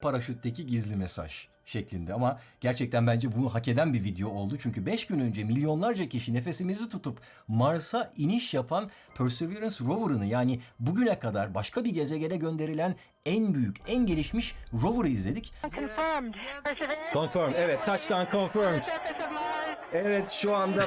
paraşütteki gizli mesaj şeklinde ama gerçekten bence bunu hak eden bir video oldu. Çünkü 5 gün önce milyonlarca kişi nefesimizi tutup Mars'a iniş yapan Perseverance rover'ını yani bugüne kadar başka bir gezegene gönderilen en büyük, en gelişmiş rover'ı izledik. Confirmed. Perseverance. Confirm, evet, touchdown confirmed. Evet, şu anda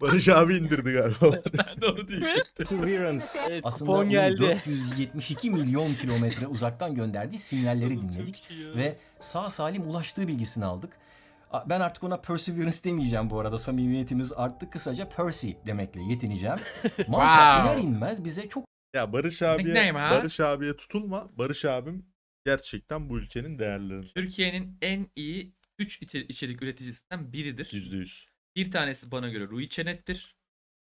Barış abi indirdi galiba. Ben de onu diyecektim. Perseverance Evet, aslında kupon onun geldi. 472 milyon kilometre uzaktan gönderdiği sinyalleri dinledik ve sağ salim ulaştığı bilgisini aldık. A- Ben artık ona Perseverance demeyeceğim bu arada samimiyetimiz arttı kısaca Percy demekle yetineceğim. Mars'a Wow. iner inmez bize çok ya Barış abiye, Nickname ha? Barış abiye tutulma. Barış abim gerçekten bu ülkenin değerlerini. Türkiye'nin en iyi 3 içerik üreticisinden biridir. Yüzde yüz. Bir tanesi bana göre Rui Çenet'tir.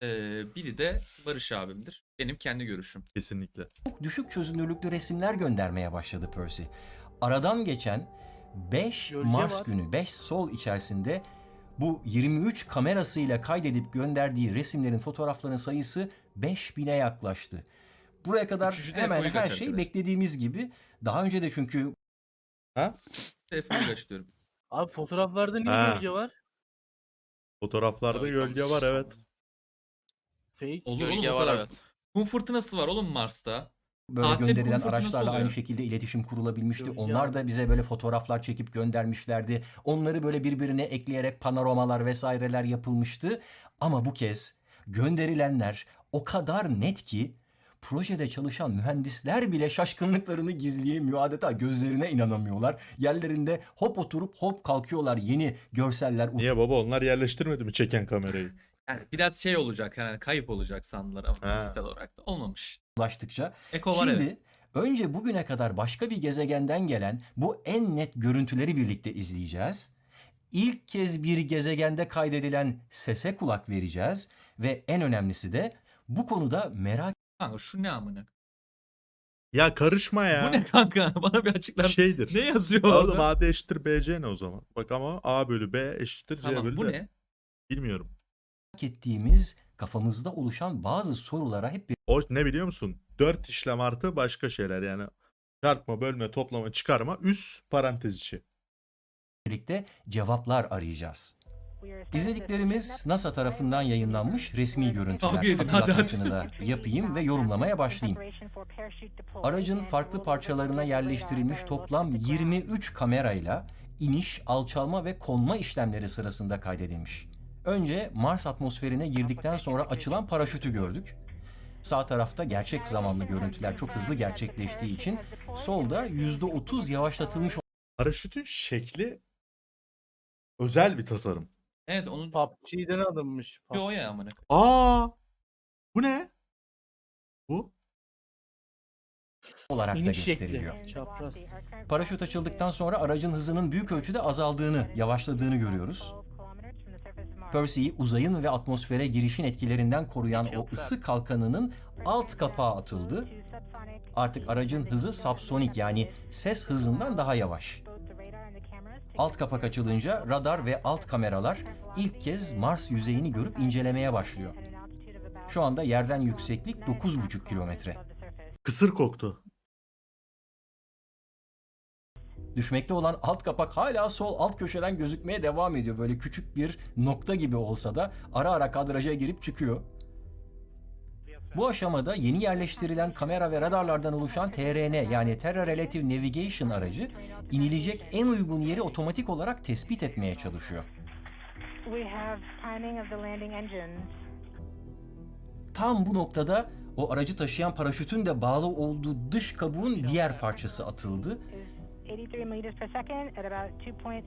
Ee, biri de Barış abimdir. Benim kendi görüşüm. Kesinlikle. düşük çözünürlüklü resimler göndermeye başladı Percy. Aradan geçen 5 Gölge Mars var. günü, 5 Sol içerisinde bu 23 kamerasıyla kaydedip gönderdiği resimlerin, fotoğrafların sayısı 5000'e yaklaştı. Buraya kadar Üçüncü hemen her şey arkadaş? beklediğimiz gibi. Daha önce de çünkü Telefonu açıyorum. Abi fotoğraflarda niye Ha. gölge var? Fotoğraflarda Evet, gölge var evet. Fake. Olur Gölge oğlum o var kadar. evet. Kum fırtınası var oğlum Mars'ta. böyle Tatilde gönderilen kum fırtınası araçlarla aynı şekilde iletişim kurulabilmişti. Gölge Onlar da bize böyle fotoğraflar çekip göndermişlerdi. Onları böyle birbirine ekleyerek panoramalar vesaireler yapılmıştı. Ama bu kez gönderilenler o kadar net ki projede çalışan mühendisler bile şaşkınlıklarını gizleyemiyor. Adeta gözlerine inanamıyorlar. Yerlerinde hop oturup hop kalkıyorlar. Yeni görseller Niye baba onlar yerleştirmedi mi çeken kamerayı? Yani biraz şey olacak yani kayıp olacak sandılar ama fiziksel olarak da olmamış. ulaştıkça Eko var Şimdi evet. önce bugüne kadar başka bir gezegenden gelen bu en net görüntüleri birlikte izleyeceğiz. İlk kez bir gezegende kaydedilen sese kulak vereceğiz ve en önemlisi de bu konuda merak Kanka şu ne amına? Ya karışma ya. Bu ne kanka? Bana bir açıklar. Şeydir. Ne yazıyor Oğlum orada? A eşittir BC ne o zaman? Bak ama A bölü B eşittir C Tamam bölü bu D. ne? Bilmiyorum. ettiğimiz kafamızda oluşan bazı sorulara hep O ne biliyor musun? 4 işlem artı başka şeyler yani. Çarpma, bölme, toplama, çıkarma, üst parantez içi. birlikte cevaplar arayacağız. İzlediklerimiz NASA tarafından yayınlanmış resmi görüntüler. Hatırlatmasını da yapayım ve yorumlamaya başlayayım. Aracın farklı parçalarına yerleştirilmiş toplam 23 kamerayla iniş, alçalma ve konma işlemleri sırasında kaydedilmiş. Önce Mars atmosferine girdikten sonra açılan paraşütü gördük. Sağ tarafta gerçek zamanlı görüntüler çok hızlı gerçekleştiği için solda %30 yavaşlatılmış Paraşütün şekli özel bir tasarım. Evet onun PUBG'den alınmış. o PUBG. ya amına. Aa! Bu ne? Bu? olarak da İniş gösteriliyor. şekli. Çapraz. Paraşüt açıldıktan sonra aracın hızının büyük ölçüde azaldığını, yavaşladığını görüyoruz. Percy'yi uzayın ve atmosfere girişin etkilerinden koruyan o ısı kalkanının alt kapağı atıldı. Artık aracın hızı subsonik yani ses hızından daha yavaş. Alt kapak açılınca radar ve alt kameralar ilk kez Mars yüzeyini görüp incelemeye başlıyor. Şu anda yerden yükseklik 9,5 kilometre. Kısır koktu. Düşmekte olan alt kapak hala sol alt köşeden gözükmeye devam ediyor. Böyle küçük bir nokta gibi olsa da ara ara kadraja girip çıkıyor. Bu aşamada yeni yerleştirilen kamera ve radarlardan oluşan TRN yani Terra Relative Navigation aracı inilecek en uygun yeri otomatik olarak tespit etmeye çalışıyor. Tam bu noktada o aracı taşıyan paraşütün de bağlı olduğu dış kabuğun diğer parçası atıldı. Is 83 meters per second at about 2.6 kilometers.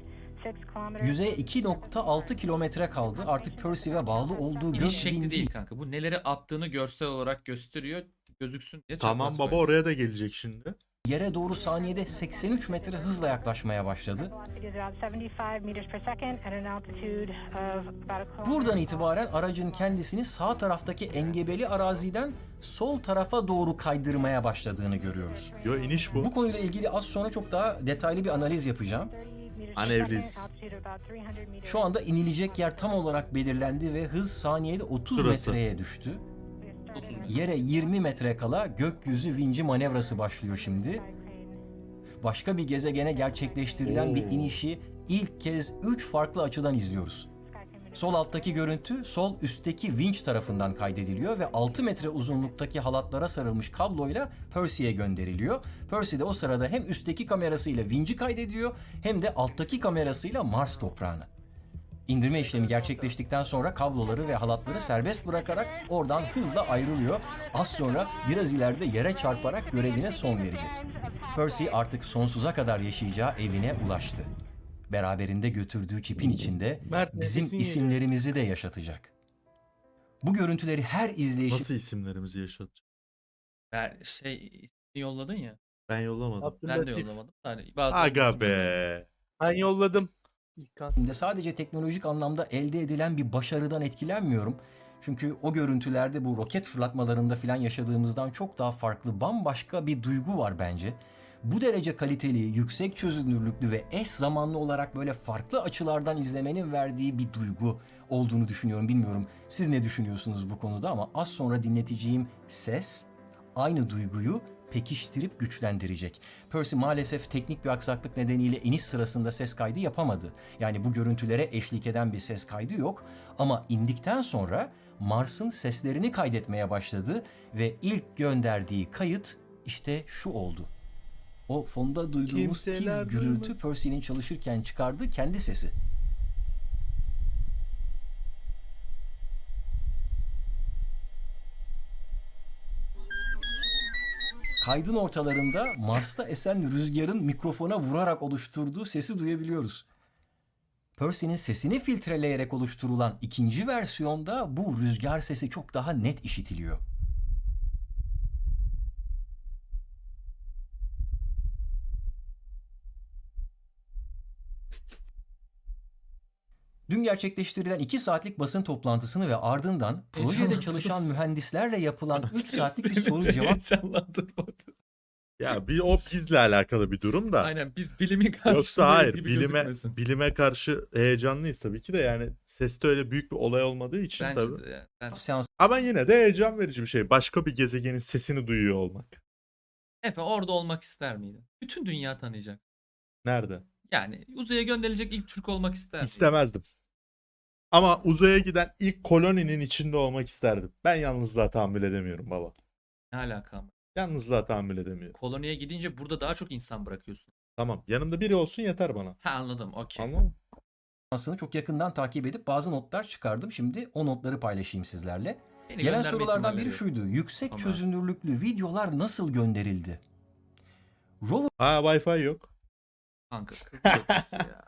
Yüzeye 2.6 kilometre kaldı. Artık Percy ve bağlı olduğu gök İniş şekli değil kanka. Bu neleri attığını görsel olarak gösteriyor. Gözüksün diye Tamam çapraz baba koyuyor. oraya da gelecek şimdi. yere doğru saniyede 83 metre hızla yaklaşmaya başladı. Velocity is about 75 meters per second at an altitude of about a kilometer. Buradan itibaren aracın kendisini sağ taraftaki engebeli araziden sol tarafa doğru kaydırmaya başladığını görüyoruz. Yo iniş bu. Bu konuyla ilgili az sonra çok daha detaylı bir analiz yapacağım. 30 meters per Anevriz. second, altitude of about 300 meters. Şu anda inilecek yer tam olarak belirlendi ve hız saniyede 30 Şurası. metreye düştü. Yere 20 metre kala gökyüzü vinci manevrası başlıyor şimdi. başka bir gezegene gerçekleştirilen bir Oo. inişi ilk kez 3 farklı açıdan izliyoruz. Sol alttaki görüntü sol üstteki vinç tarafından kaydediliyor ve 6 metre uzunluktaki halatlara sarılmış kabloyla Percy'ye gönderiliyor. Percy de o sırada hem üstteki kamerasıyla vinci kaydediyor hem de alttaki kamerasıyla Mars toprağını. İndirme işlemi gerçekleştikten sonra kabloları ve halatları serbest bırakarak oradan hızla ayrılıyor. Az sonra biraz ileride yere çarparak görevine son verecek. Percy artık sonsuza kadar yaşayacağı evine ulaştı. Beraberinde götürdüğü çipin içinde Mert, bizim nefesin isimlerimizi de yaşatacak. Bu görüntüleri her izleyişi Nasıl isimlerimizi yaşat? Ben şey yolladın ya. Ben yollamadım. Ben de yollamadım. Hani bazı Aga be. Ben yolladım. İlkan. de sadece teknolojik anlamda elde edilen bir başarıdan etkilenmiyorum. Çünkü o görüntülerde bu roket fırlatmalarında falan yaşadığımızdan çok daha farklı bambaşka bir duygu var bence. Bu derece kaliteli, yüksek çözünürlüklü ve eş zamanlı olarak böyle farklı açılardan izlemenin verdiği bir duygu olduğunu düşünüyorum. Bilmiyorum siz ne düşünüyorsunuz bu konuda ama az sonra dinleteceğim ses aynı duyguyu pekiştirip güçlendirecek. Percy maalesef teknik bir aksaklık nedeniyle iniş sırasında ses kaydı yapamadı. Yani bu görüntülere eşlik eden bir ses kaydı yok ama indikten sonra Mars'ın seslerini kaydetmeye başladı ve ilk gönderdiği kayıt işte şu oldu. O fonda duyduğumuz Kimseler tiz gürültü Percy'nin çalışırken çıkardığı kendi sesi. Kaydın ortalarında Mars'ta esen rüzgarın mikrofona vurarak oluşturduğu sesi duyabiliyoruz. Percy'nin sesini filtreleyerek oluşturulan ikinci versiyonda bu rüzgar sesi çok daha net işitiliyor. Dün gerçekleştirilen 2 saatlik basın toplantısını ve ardından projede Heyecanlandırdım. çalışan mühendislerle yapılan 3 saatlik bir soru cevap. Ya bir o bizle alakalı bir durum da. Aynen biz bilimin karşısındayız Yoksa hayır gibi bilime gözükmesin. bilime karşı heyecanlıyız tabii ki de yani seste öyle büyük bir olay olmadığı için Bence tabii. de yani. Ben seansı Ama yine de heyecan verici bir şey. Başka bir gezegenin sesini duyuyor olmak. Efe orada olmak ister miydin? Bütün dünya tanıyacak. Nerede? Yani uzaya gönderilecek ilk Türk olmak ister miydin? İstemezdim. Ama uzaya giden ilk koloninin içinde olmak isterdim. Ben yalnızlığa tahammül edemiyorum baba. Ne alaka ama? Yalnızlığa tahammül edemiyorum. Koloniye gidince burada daha çok insan bırakıyorsun. Tamam. Yanımda biri olsun yeter bana. Ha anladım okey. Anladın mı? seansını çok yakından takip edip bazı notlar çıkardım. Şimdi o notları paylaşayım sizlerle. Beni Gelen gönderme sorulardan biri ihtimalleri yok. şuydu. Yüksek Ama- çözünürlüklü videolar nasıl gönderildi? Rover Ha Wi-Fi yok. Kanka ötesi ya.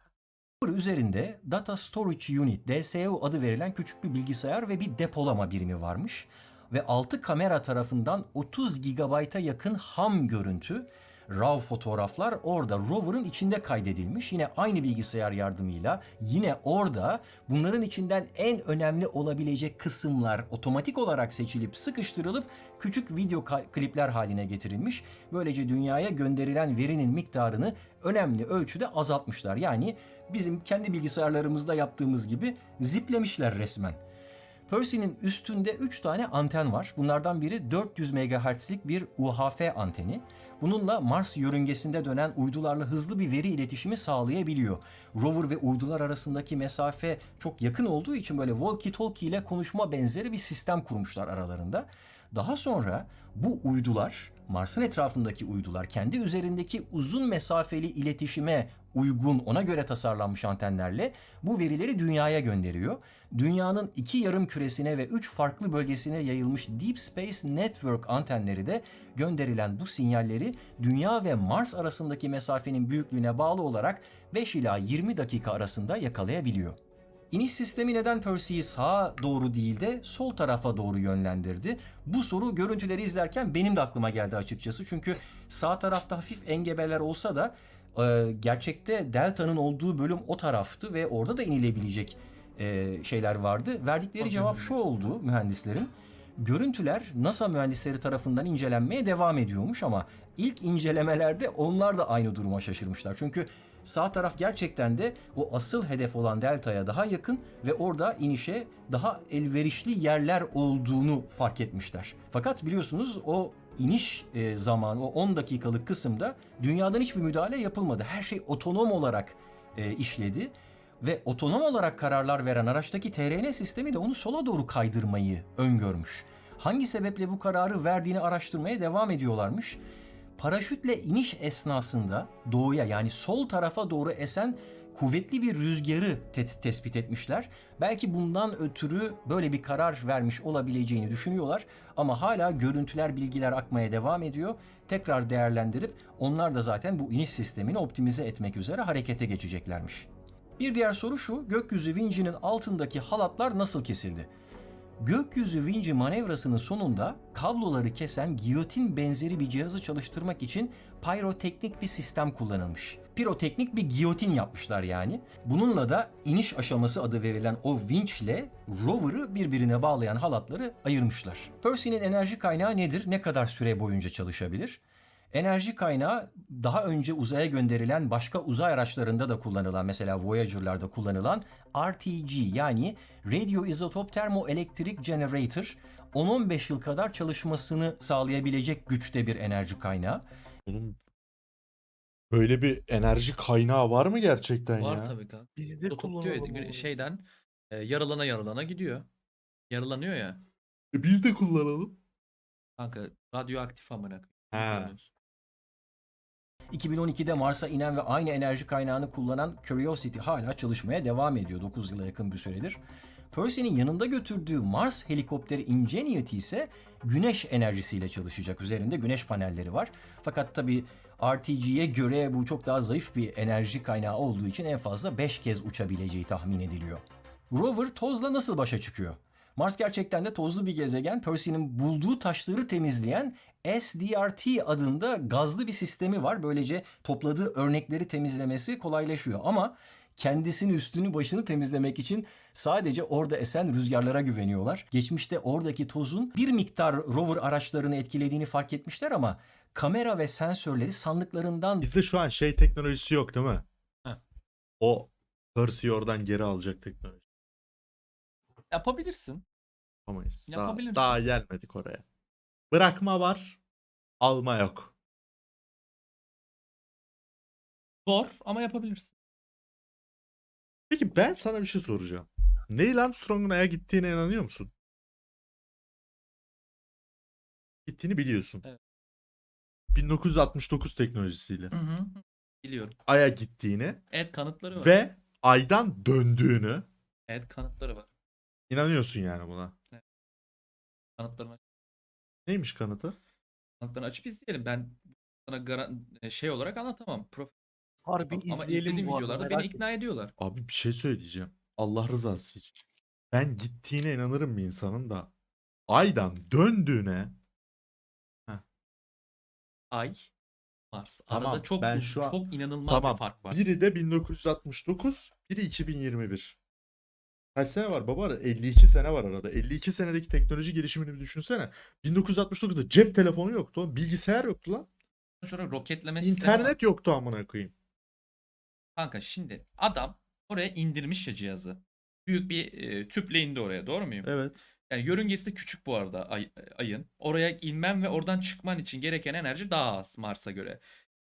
üzerinde Data Storage Unit, DSU adı verilen küçük bir bilgisayar ve bir depolama birimi varmış. Ve 6 kamera tarafından 30 GB'a yakın ham görüntü, RAW fotoğraflar orada rover'ın içinde kaydedilmiş. Yine aynı bilgisayar yardımıyla yine orada bunların içinden en önemli olabilecek kısımlar otomatik olarak seçilip sıkıştırılıp küçük video klipler haline getirilmiş. Böylece dünyaya gönderilen verinin miktarını önemli ölçüde azaltmışlar. Yani bizim kendi bilgisayarlarımızda yaptığımız gibi ziplemişler resmen. Percy'nin üstünde 3 tane anten var. Bunlardan biri 400 MHz'lik bir UHF anteni. Bununla Mars yörüngesinde dönen uydularla hızlı bir veri iletişimi sağlayabiliyor. Rover ve uydular arasındaki mesafe çok yakın olduğu için böyle walkie-talkie ile konuşma benzeri bir sistem kurmuşlar aralarında. Daha sonra bu uydular, Mars'ın etrafındaki uydular kendi üzerindeki uzun mesafeli iletişime uygun ona göre tasarlanmış antenlerle bu verileri dünyaya gönderiyor. Dünyanın iki yarım küresine ve üç farklı bölgesine yayılmış Deep Space Network antenleri de gönderilen bu sinyalleri Dünya ve Mars arasındaki mesafenin büyüklüğüne bağlı olarak 5 ila 20 dakika arasında yakalayabiliyor. İniş sistemi neden Percy'yi sağa doğru değil de sol tarafa doğru yönlendirdi? Bu soru görüntüleri izlerken benim de aklıma geldi açıkçası. Çünkü sağ tarafta hafif engebeler olsa da e, gerçekte delta'nın olduğu bölüm o taraftı ve orada da inilebilecek e, şeyler vardı. Verdikleri cevap şu oldu mühendislerin. Görüntüler NASA mühendisleri tarafından incelenmeye devam ediyormuş ama ilk incelemelerde onlar da aynı duruma şaşırmışlar. Çünkü sağ taraf gerçekten de o asıl hedef olan delta'ya daha yakın ve orada inişe daha elverişli yerler olduğunu fark etmişler. Fakat biliyorsunuz o iniş e, zamanı o 10 dakikalık kısımda dünyadan hiçbir müdahale yapılmadı. Her şey otonom olarak e, işledi ve otonom olarak kararlar veren araçtaki TRN sistemi de onu sola doğru kaydırmayı öngörmüş. Hangi sebeple bu kararı verdiğini araştırmaya devam ediyorlarmış. Paraşütle iniş esnasında doğuya yani sol tarafa doğru esen kuvvetli bir rüzgarı te- tespit etmişler. Belki bundan ötürü böyle bir karar vermiş olabileceğini düşünüyorlar ama hala görüntüler, bilgiler akmaya devam ediyor. Tekrar değerlendirip onlar da zaten bu iniş sistemini optimize etmek üzere harekete geçeceklermiş. Bir diğer soru şu, gökyüzü vincinin altındaki halatlar nasıl kesildi? Gökyüzü vinci manevrasının sonunda kabloları kesen giyotin benzeri bir cihazı çalıştırmak için pyroteknik bir sistem kullanılmış. Piroteknik bir giyotin yapmışlar yani. Bununla da iniş aşaması adı verilen o vinçle rover'ı birbirine bağlayan halatları ayırmışlar. Percy'nin enerji kaynağı nedir? Ne kadar süre boyunca çalışabilir? Enerji kaynağı daha önce uzaya gönderilen başka uzay araçlarında da kullanılan mesela Voyager'larda kullanılan RTG yani Radio Isotope Thermoelectric Generator 10-15 yıl kadar çalışmasını sağlayabilecek güçte bir enerji kaynağı. Oğlum böyle bir enerji kaynağı var mı gerçekten Var ya? tabii kanka. Kullanalım güne- onu. şeyden e, yarılana yarılana gidiyor. Yarılanıyor ya. E Biz de kullanalım. Kanka radyoaktif amına Ha. koyayım. 2012'de Mars'a inen ve aynı enerji kaynağını kullanan Curiosity hala çalışmaya devam ediyor 9 yıla yakın bir süredir. Percy'nin yanında götürdüğü Mars helikopteri Ingenuity ise güneş enerjisiyle çalışacak. Üzerinde güneş panelleri var. Fakat tabii RTG'ye göre bu çok daha zayıf bir enerji kaynağı olduğu için en fazla 5 kez uçabileceği tahmin ediliyor. Rover tozla nasıl başa çıkıyor? Mars gerçekten de tozlu bir gezegen. Percy'nin bulduğu taşları temizleyen SDRT adında gazlı bir sistemi var. Böylece topladığı örnekleri temizlemesi kolaylaşıyor. Ama kendisini üstünü başını temizlemek için sadece orada esen rüzgarlara güveniyorlar. Geçmişte oradaki tozun bir miktar rover araçlarını etkilediğini fark etmişler ama kamera ve sensörleri sandıklarından Bizde şu an şey teknolojisi yok değil mi? Heh. O Percy'yi oradan geri alacak teknoloji. Yapabilirsin. Yapamayız. Daha, Yapabilirsin. daha gelmedik oraya. Bırakma var. Alma yok. Zor ama yapabilirsin. Peki ben sana bir şey soracağım. Neil Armstrong'un Ay'a gittiğine inanıyor musun? Gittiğini biliyorsun. Evet. 1969 teknolojisiyle. Hı hı. Biliyorum. Ay'a gittiğini Evet kanıtları var. ve Ay'dan döndüğünü Evet kanıtları var. inanıyorsun yani buna. Kanıtlarını, Neymiş kanıtı? kanıtlarını açıp izleyelim. Ben sana garan- e, şey olarak anlatamam. Prof Harbi ama izleyelim izlediğim bu arada, videolarda merak beni ikna ediyorlar. Abi bir şey söyleyeceğim. Allah rızası için. Ben gittiğine inanırım bir insanın da Ay'dan döndüğüne Ay, Mars. Tamam, Arada çok ben uz- şu an- çok inanılmaz Tamam. bir fark var. Biri de 1969, biri 2021. Kaç sene var baba? arada? 52 sene var arada. 52 senedeki teknoloji gelişimini bir düşünsene. 1969'da cep telefonu yoktu. Bilgisayar yoktu lan. Olarak roketleme sistemi var. İnternet yoktu amına koyayım. Kanka şimdi adam oraya indirmiş ya cihazı. Büyük bir e, tüple indi oraya doğru muyum? Evet. Yani yörüngesi de küçük bu arada ay- ayın. Oraya inmen ve oradan çıkman için gereken enerji daha az Mars'a göre.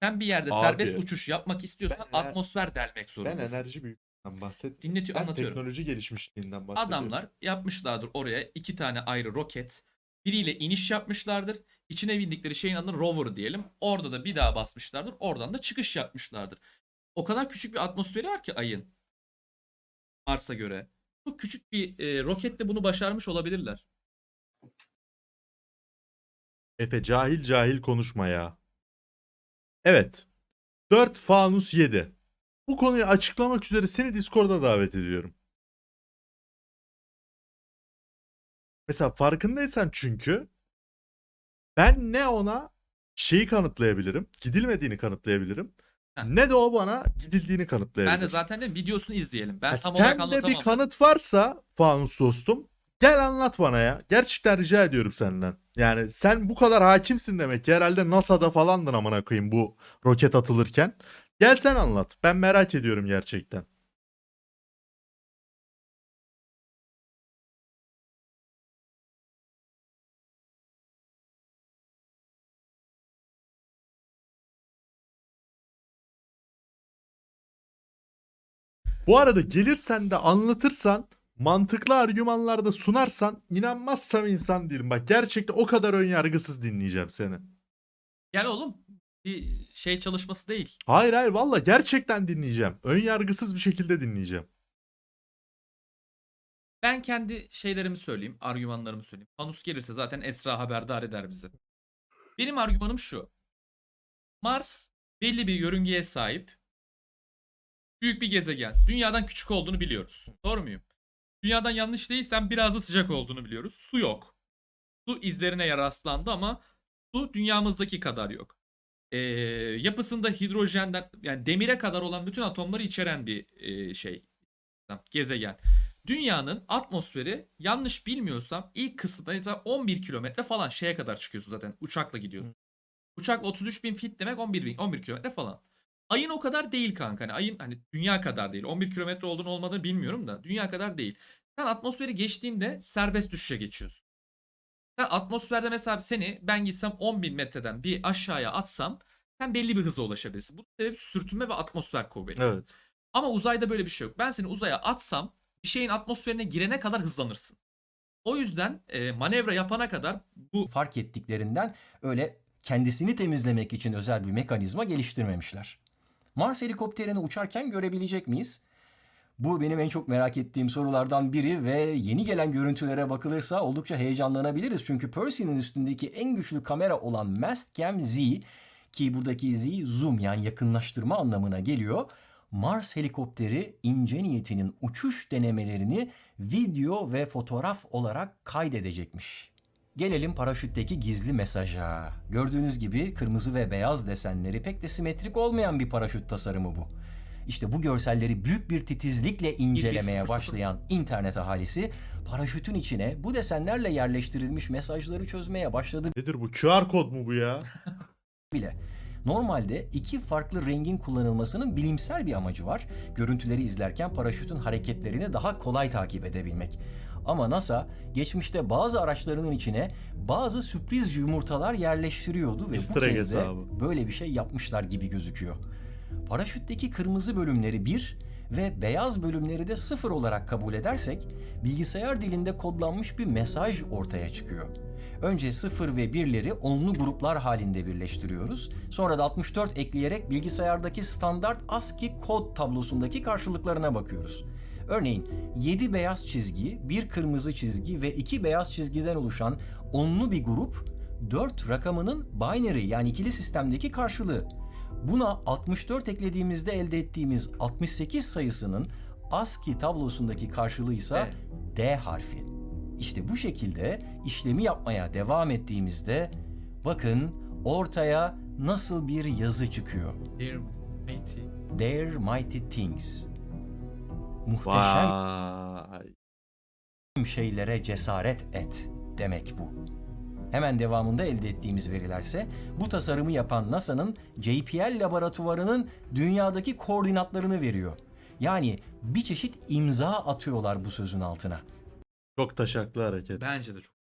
Sen bir yerde Abi, serbest uçuş yapmak istiyorsan ben ener- atmosfer delmek Ben zorundasın. enerji büyüklüğünden bahsetmiyorum. Dinletiyor, Ben anlatıyorum. teknoloji gelişmişliğinden bahsediyorum. Adamlar yapmışlardır oraya iki tane ayrı roket. Biriyle iniş yapmışlardır. İçine bindikleri şeyin adını rover diyelim. Orada da bir daha basmışlardır. Oradan da çıkış yapmışlardır. O kadar küçük bir atmosferi var ki ayın. Mars'a göre. Çok küçük bir e, roketle bunu başarmış olabilirler. Efe cahil cahil konuşma ya. Evet. 4 fanus 7. Bu konuyu açıklamak üzere seni Discord'a davet ediyorum. Mesela farkındaysan çünkü ben ne ona şeyi kanıtlayabilirim, gidilmediğini kanıtlayabilirim. Heh. Ne de o bana gidildiğini kanıtlayabilir. Ben de zaten dedim videosunu izleyelim. Ben Ha, tam olarak Sende bir anlatamam. kanıt varsa Fanus dostum gel anlat bana ya. Gerçekten rica ediyorum senden. Yani sen bu kadar hakimsin demek ki. Herhalde NASA'da falandın amına koyayım bu roket atılırken. Gel sen anlat. Ben merak ediyorum gerçekten. Bu arada gelirsen de anlatırsan mantıklı argümanlarda sunarsan inanmazsam insan değilim. Bak gerçekten o kadar önyargısız dinleyeceğim seni. Gel oğlum. Bir şey çalışması değil. Hayır hayır valla gerçekten dinleyeceğim. Ön yargısız bir şekilde dinleyeceğim. Ben kendi şeylerimi söyleyeyim, argümanlarımı söyleyeyim. Fanus gelirse zaten Esra haberdar eder bizi. Benim argümanım şu. Mars belli bir yörüngeye sahip. Büyük bir gezegen. Dünyadan küçük olduğunu biliyoruz. Doğru muyum? Dünyadan yanlış değilsem biraz da sıcak olduğunu biliyoruz. Su yok. Su izlerine rastlandı ama su dünyamızdaki kadar yok. Ee, yapısında hidrojenden yani demire kadar olan bütün atomları içeren bir e, şey. Gezegen. Dünyanın atmosferi yanlış bilmiyorsam ilk kısımdan itibaren 11 kilometre falan şeye kadar çıkıyorsun zaten. Uçakla gidiyorsun. Uçakla 33 bin fit demek 11 bin, 11 kilometre falan. Ayın o kadar değil kanka. Hani ayın hani dünya kadar değil. 11 kilometre olduğunu olmadığını bilmiyorum da dünya kadar değil. Sen atmosferi geçtiğinde serbest düşüşe geçiyorsun. Sen atmosferde mesela seni ben gitsem 10 bin metreden bir aşağıya atsam sen belli bir hıza ulaşabilirsin. Bu sebep sürtünme ve atmosfer kuvveti. Evet. Ama uzayda böyle bir şey yok. Ben seni uzaya atsam bir şeyin atmosferine girene kadar hızlanırsın. O yüzden e, manevra yapana kadar bu fark ettiklerinden öyle kendisini temizlemek için özel bir mekanizma geliştirmemişler. Mars helikopterini uçarken görebilecek miyiz? Bu benim en çok merak ettiğim sorulardan biri ve yeni gelen görüntülere bakılırsa oldukça heyecanlanabiliriz. Çünkü Percy'nin üstündeki en güçlü kamera olan Mastcam Z ki buradaki Z zoom yani yakınlaştırma anlamına geliyor. Mars helikopteri Ingenuity'nin uçuş denemelerini video ve fotoğraf olarak kaydedecekmiş. Gelelim paraşütteki gizli mesaja. Gördüğünüz gibi kırmızı ve beyaz desenleri pek de simetrik olmayan bir paraşüt tasarımı bu. İşte bu görselleri büyük bir titizlikle incelemeye 1.0.0. başlayan internet ahalisi paraşütün içine bu desenlerle yerleştirilmiş mesajları çözmeye başladı Nedir bu? QR kod mu bu ya? bile. Normalde iki farklı rengin kullanılmasının bilimsel bir amacı var. Görüntüleri izlerken paraşütün hareketlerini daha kolay takip edebilmek. Ama NASA geçmişte bazı araçlarının içine bazı sürpriz yumurtalar yerleştiriyordu ve Easter bu egg kez de hesabı. böyle bir şey yapmışlar gibi gözüküyor. Paraşütteki kırmızı bölümleri 1 ve beyaz bölümleri de 0 olarak kabul edersek bilgisayar dilinde kodlanmış bir mesaj ortaya çıkıyor. Önce 0 ve 1'leri onlu gruplar halinde birleştiriyoruz. Sonra da 64 ekleyerek bilgisayardaki standart ASCII kod tablosundaki karşılıklarına bakıyoruz. Örneğin 7 beyaz çizgi, 1 kırmızı çizgi ve 2 beyaz çizgiden oluşan onlu bir grup 4 rakamının binary yani ikili sistemdeki karşılığı. Buna 64 eklediğimizde elde ettiğimiz 68 sayısının ASCII tablosundaki karşılığı ise D harfi. İşte bu şekilde işlemi yapmaya devam ettiğimizde bakın ortaya nasıl bir yazı çıkıyor. Dear matey. Their mighty things. Muhteşem Vay. şeylere cesaret et demek bu. Hemen devamında elde ettiğimiz verilerse bu tasarımı yapan NASA'nın JPL laboratuvarının dünyadaki koordinatlarını veriyor. Yani bir çeşit imza atıyorlar bu sözün altına. Çok taşaklı hareket. Bence de çok.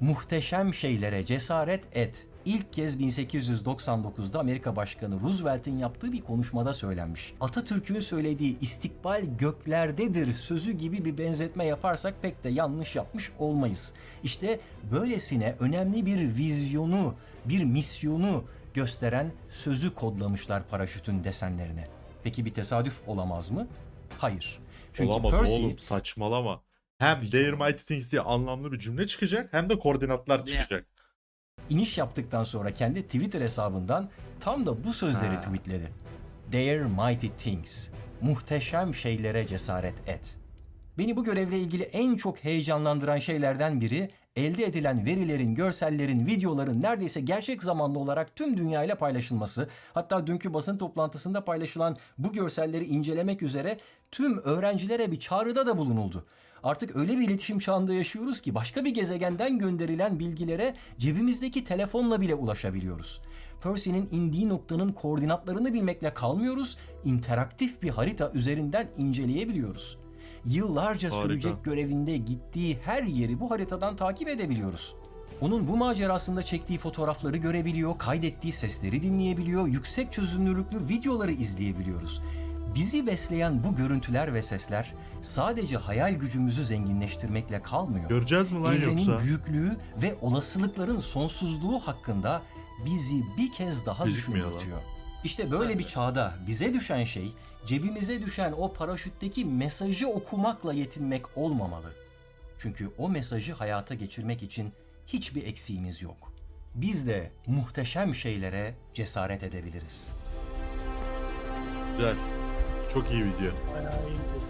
Muhteşem şeylere cesaret et. İlk kez 1899'da Amerika Başkanı Roosevelt'in yaptığı bir konuşmada söylenmiş. Atatürk'ün söylediği istikbal göklerdedir sözü gibi bir benzetme yaparsak pek de yanlış yapmış olmayız. İşte böylesine önemli bir vizyonu, bir misyonu gösteren sözü kodlamışlar paraşütün desenlerine. Peki bir tesadüf olamaz mı? Hayır. Çünkü Olamaz Percy oğlum saçmalama. Hem Their Mighty Things diye anlamlı bir cümle çıkacak hem de koordinatlar çıkacak. İniş yaptıktan sonra kendi Twitter hesabından tam da bu sözleri Ha. tweetledi. Dare mighty things. Muhteşem şeylere cesaret et. Beni bu görevle ilgili en çok heyecanlandıran şeylerden biri elde edilen verilerin, görsellerin, videoların neredeyse gerçek zamanlı olarak tüm dünyayla paylaşılması. Hatta dünkü basın toplantısında paylaşılan bu görselleri incelemek üzere tüm öğrencilere bir çağrıda da bulunuldu. Artık öyle bir iletişim çağında yaşıyoruz ki başka bir gezegenden gönderilen bilgilere cebimizdeki telefonla bile ulaşabiliyoruz. Percy'nin indiği noktanın koordinatlarını bilmekle kalmıyoruz, interaktif bir harita üzerinden inceleyebiliyoruz. Yıllarca Harika. sürecek görevinde gittiği her yeri bu haritadan takip edebiliyoruz. Onun bu macerasında çektiği fotoğrafları görebiliyor, kaydettiği sesleri dinleyebiliyor, yüksek çözünürlüklü videoları izleyebiliyoruz. Bizi besleyen bu görüntüler ve sesler sadece hayal gücümüzü zenginleştirmekle kalmıyor. Göreceğiz mi lan Evrenin yoksa? büyüklüğü ve olasılıkların sonsuzluğu hakkında bizi bir kez daha lan. düşündürtüyor. İşte böyle bir çağda bize düşen şey cebimize düşen o paraşütteki mesajı okumakla yetinmek olmamalı. Çünkü o mesajı hayata geçirmek için hiçbir eksiğimiz yok. Biz de muhteşem şeylere cesaret edebiliriz. Güzel. Çok iyi video.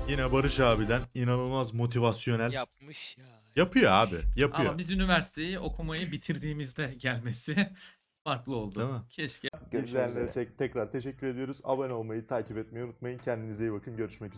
Yine Barış abiden inanılmaz motivasyonel. Yapmış ya. Yapıyor abi. Yapıyor. Ama biz üniversiteyi okumayı bitirdiğimizde gelmesi farklı oldu. Değil mi? Keşke İzleyenlere tek- tekrar teşekkür ediyoruz. Abone olmayı, takip etmeyi unutmayın. Kendinize iyi bakın. Görüşmek üzere.